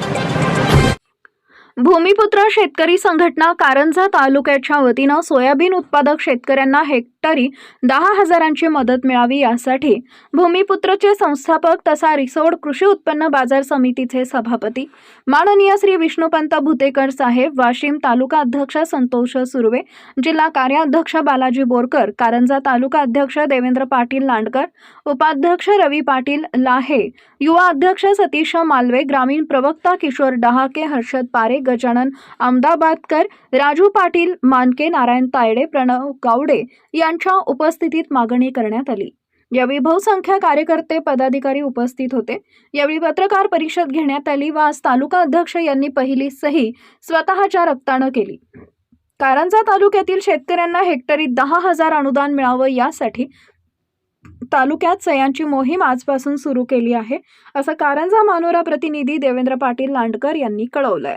Thank you. भूमिपुत्र शेतकरी संघटना कारंजा तालुक्याच्या वतीनं सोयाबीन उत्पादक शेतकऱ्यांना हेक्टरी दहा हजारांची मदत मिळावी यासाठी भूमिपुत्रचे संस्थापक तसा रिसोड कृषी उत्पन्न बाजार समितीचे सभापती. माननीय श्री विष्णुपंत भुतेकर साहेब वाशिम तालुका अध्यक्ष संतोष सुर्वे जिल्हा कार्याध्यक्ष बालाजी बोरकर कारंजा तालुका अध्यक्ष देवेंद्र पाटील लांडकर उपाध्यक्ष रवी पाटील लाहे युवा अध्यक्ष सतीश मालवे ग्रामीण प्रवक्ता किशोर डहाके हर्षद पारे गजानन अहमदाबादकर राजू पाटील मानके नारायण तायडे प्रणव गावडे यांच्या उपस्थितीत मागणी करण्यात आली. यावेळी बहुसंख्य कार्यकर्ते पदाधिकारी उपस्थित होते. यावेळी पत्रकार परिषद घेण्यात आली व आज तालुका अध्यक्ष यांनी पहिली सही स्वतःच्या रक्तानं केली. कारंजा तालुक्यातील शेतकऱ्यांना हेक्टरी दहा हजार अनुदान मिळावं यासाठी तालुक्यात सह्यांची मोहीम आजपासून सुरू केली आहे असं कारंजा मानोरा प्रतिनिधी देवेंद्र पाटील लांडकर यांनी कळवलंय.